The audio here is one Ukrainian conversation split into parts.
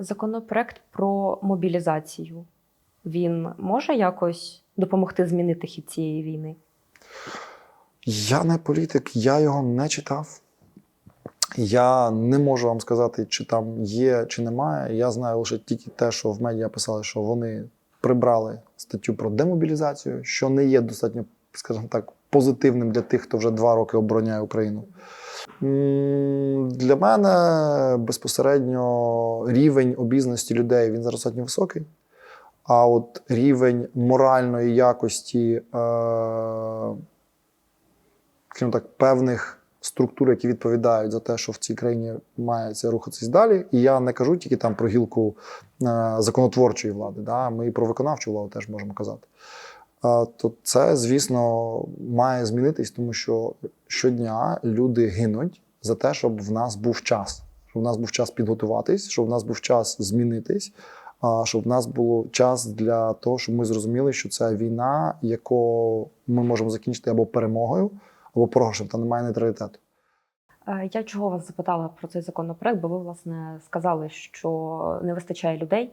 Законопроект про мобілізацію. Він може якось допомогти змінити хід цієї війни? Я не політик, я його не читав. Я не можу вам сказати, чи там є, чи немає. Я знаю лише тільки те, що в медіа писали, що вони прибрали статтю про демобілізацію, що не є достатньо, скажімо так, позитивним для тих, хто вже два роки обороняє Україну. Для мене безпосередньо рівень обізнаності людей він зараз достатньо високий. А от рівень моральної якості, е, так, певних структур, які відповідають за те, що в цій країні має це рухатись далі. І я не кажу тільки там про гілку е, законотворчої влади, да? ми і про виконавчу владу теж можемо казати. То це, звісно, має змінитись, тому що щодня люди гинуть за те, щоб в нас був час, щоб в нас був час підготуватись, щоб в нас був час змінитись. А щоб в нас було час для того, щоб ми зрозуміли, що це війна, яку ми можемо закінчити або перемогою, або програшем, та немає нейтралітету. Е, Я чого вас запитала про цей законопроект, бо ви, власне, сказали, що не вистачає людей,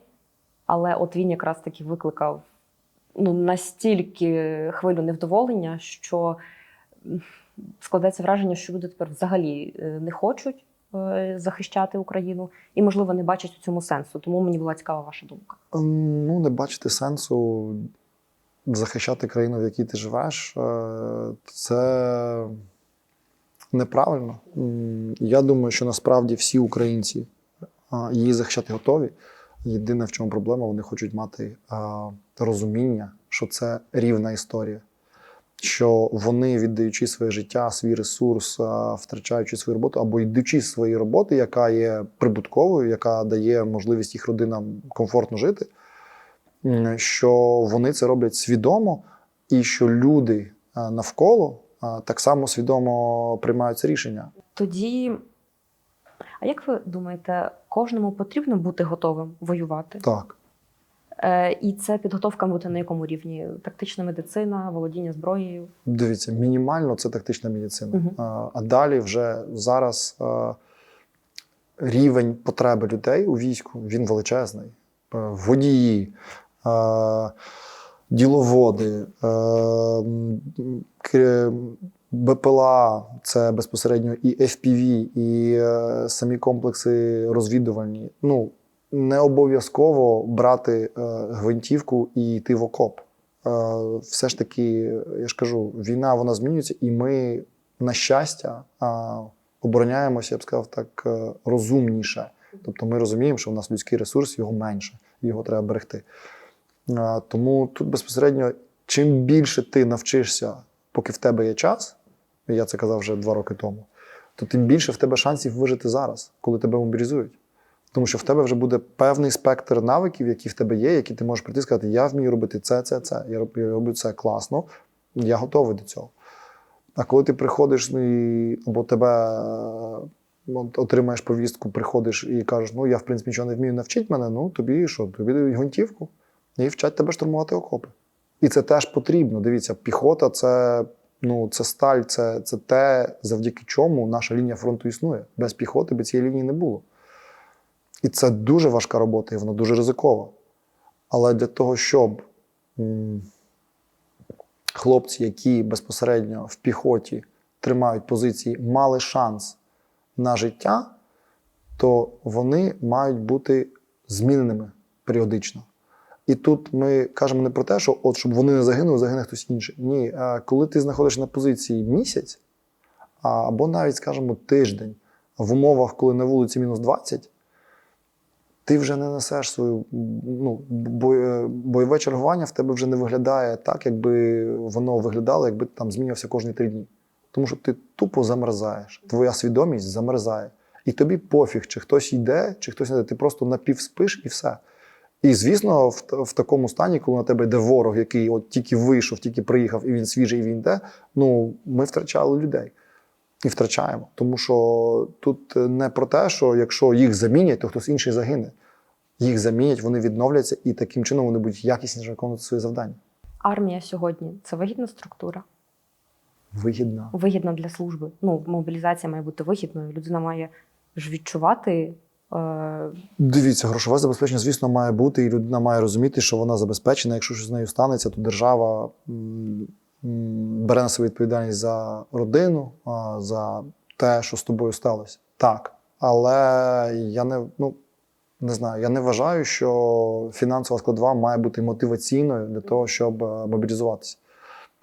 але от він якраз таки викликав ну, настільки хвилю невдоволення, що складається враження, що люди тепер взагалі е, не хочуть е, захищати Україну і, можливо, не бачать у цьому сенсу. Тому мені була цікава ваша думка. Ем, Ну, не бачити сенсу захищати країну, в якій ти живеш, е, це неправильно. Я думаю, що насправді всі українці її захищати готові. Єдине, в чому проблема, вони хочуть мати а, розуміння, що це рівна історія. Що вони, віддаючи своє життя, свій ресурс, а, втрачаючи свою роботу, або йдучи з своєї роботи, яка є прибутковою, яка дає можливість їх родинам комфортно жити, що вони це роблять свідомо, і що люди а, навколо а, так само свідомо приймають це рішення. Тоді, а як ви думаєте, кожному потрібно бути готовим воювати? Так. Е, і це підготовка бути на якому рівні? Тактична медицина, володіння зброєю? Дивіться, мінімально це тактична медицина. Мгм. А, а далі вже зараз а, рівень потреби людей у війську він величезний. Е, Водії, а, діловоди, е, м, кер- БПЛА це безпосередньо і FPV, і е, самі комплекси розвідувальні. Ну, не обов'язково брати е, гвинтівку і йти в окоп. Е, все ж таки, я ж кажу, війна вона змінюється, і ми, на щастя, а, обороняємося, я б сказав, так е, розумніше. Тобто ми розуміємо, що в нас людський ресурс його менше, його треба берегти. Е, Тому тут безпосередньо, чим більше ти навчишся, поки в тебе є час, я це казав вже два роки тому, то тим більше в тебе шансів вижити зараз, коли тебе мобілізують. Тому що в тебе вже буде певний спектр навиків, які в тебе є, які ти можеш прийти і сказати, я вмію робити це, це, це. Я роблю, це класно, я готовий до цього. А коли ти приходиш ну, і, або тебе е, отримаєш повістку, приходиш і кажеш, ну я в принципі нічого не вмію, навчить мене, ну тобі що, тобі дають гвинтівку і вчать тебе штурмувати окопи. І це теж потрібно. Дивіться, піхота це, ну, це сталь, це, це те, завдяки чому наша лінія фронту існує. Без піхоти би цієї лінії не було. І це дуже важка робота, і вона дуже ризикова. Але для того, щоб м, хлопці, які безпосередньо в піхоті тримають позиції, мали шанс на життя, то вони мають бути зміненими періодично. І тут ми кажемо не про те, що от щоб вони не загинули, загине хтось інший. Ні, коли ти знаходишся на позиції місяць, або навіть, скажімо, тиждень в умовах, коли на вулиці мінус 20, ти вже не несеш свою ну, бойове чергування в тебе вже не виглядає так, якби воно виглядало, якби ти там змінювався кожні три дні. Тому що ти тупо замерзаєш, твоя свідомість замерзає. І тобі пофіг, чи хтось йде, чи хтось не йде. Ти просто напівспиш і все. І звісно, в, в такому стані, коли на тебе йде ворог, який от тільки вийшов, тільки приїхав, і він свіжий, і він йде, ну ми втрачали людей. І втрачаємо. Тому що тут не про те, що якщо їх замінять, то хтось інший загине. Їх замінять, вони відновляться, і таким чином вони будуть якісніше виконувати свої завдання. Армія сьогодні це вигідна структура, Вигідно. вигідна для служби. Ну, мобілізація має бути вигідною. Людина має ж відчувати Е, Дивіться, грошове забезпечення, звісно, має бути, і людина має розуміти, що вона забезпечена. Якщо щось з нею станеться, то держава бере на себе відповідальність за родину, за те, що з тобою сталося. Так. Але я не, ну, не знаю, я не вважаю, що фінансова складова має бути мотиваційною для того, щоб е, мобілізуватися.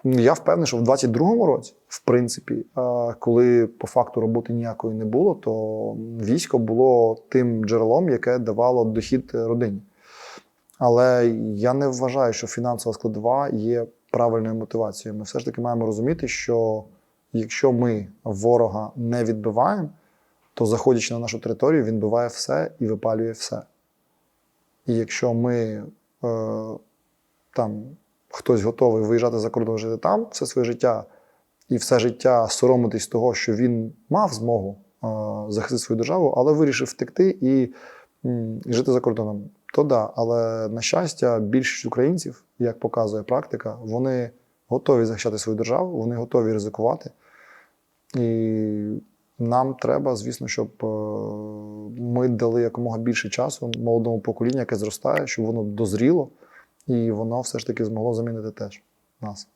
Я впевнений, що в 22-му році, в принципі, е, коли по факту роботи ніякої не було, то військо було тим джерелом, яке давало дохід родині. Але я не вважаю, що фінансова складова є правильною мотивацією. Ми все ж таки маємо розуміти, що якщо ми ворога не відбиваємо, то заходячи на нашу територію, він биває все і випалює все. І якщо ми е, там хтось готовий виїжджати за кордон жити там все своє життя, і все життя соромитись того, що він мав змогу захистити свою державу, але вирішив втекти і, і жити за кордоном, то да. Але на щастя, більшість українців, як показує практика, вони готові захищати свою державу, вони готові ризикувати. І нам треба, звісно, щоб е, ми дали якомога більше часу молодому поколінню, яке зростає, щоб воно дозріло, і воно все ж таки змогло замінити теж нас.